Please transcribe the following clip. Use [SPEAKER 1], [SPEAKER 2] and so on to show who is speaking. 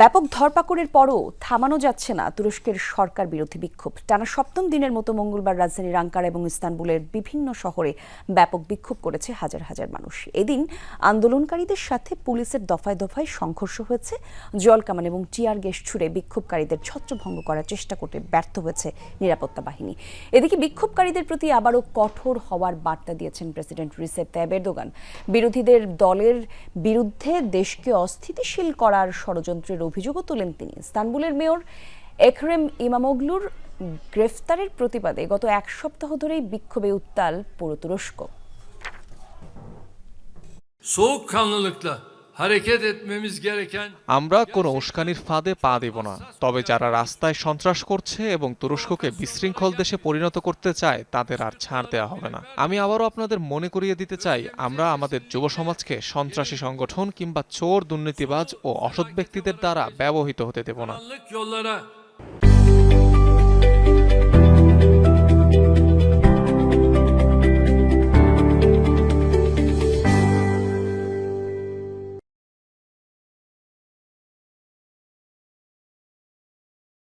[SPEAKER 1] ব্যাপক ধরপাকড়ের পরও থামানো যাচ্ছে না তুরস্কের সরকার বিরোধী বিক্ষোভ। টানা সপ্তম দিনের মতো মঙ্গলবার রাজধানীর আঙ্কারা এবং ইস্তানবুলের বিভিন্ন শহরে ব্যাপক বিক্ষোভ করেছে হাজার হাজার মানুষ। এদিন আন্দোলনকারীদের সাথে পুলিশের দফায় দফায় সংঘর্ষ হয়েছে। জলকামান এবং টিয়ার গ্যাস ছুড়ে বিক্ষোভকারীদের ছত্রভঙ্গ করার চেষ্টা করতে ব্যর্থ হয়েছে নিরাপত্তা বাহিনী। এদিকে বিক্ষোভকারীদের প্রতি আবারও কঠোর হওয়ার বার্তা দিয়েছেন প্রেসিডেন্ট রিসেপ তাইব বিরোধীদের দলের বিরুদ্ধে দেশকে অস্থিতিশীল করার ষড়যন্ত্রের অভিযোগও তোলেন তিনি। ইস্তানবুলের মেয়র একরেম ইমামোগলুর গ্রেফতারের প্রতিবাদে গত এক সপ্তাহ ধরেই বিক্ষোভে উত্তাল পুরো তুরস্ক
[SPEAKER 2] soğukkanlılıkla
[SPEAKER 3] আমরা কোনো উস্কানির ফাঁদে পা দেব না। তবে যারা রাস্তায় সন্ত্রাস করছে এবং তুরস্ককে বিশৃঙ্খল দেশে পরিণত করতে চায় তাদের আর ছাড় দেওয়া হবে না। আমি আবারও আপনাদের মনে করিয়ে দিতে চাই আমরা আমাদের যুব সমাজকে সন্ত্রাসী সংগঠন কিংবা চোর দুর্নীতিবাজ ও অসৎ ব্যক্তিদের দ্বারা ব্যবহৃত হতে দেব না।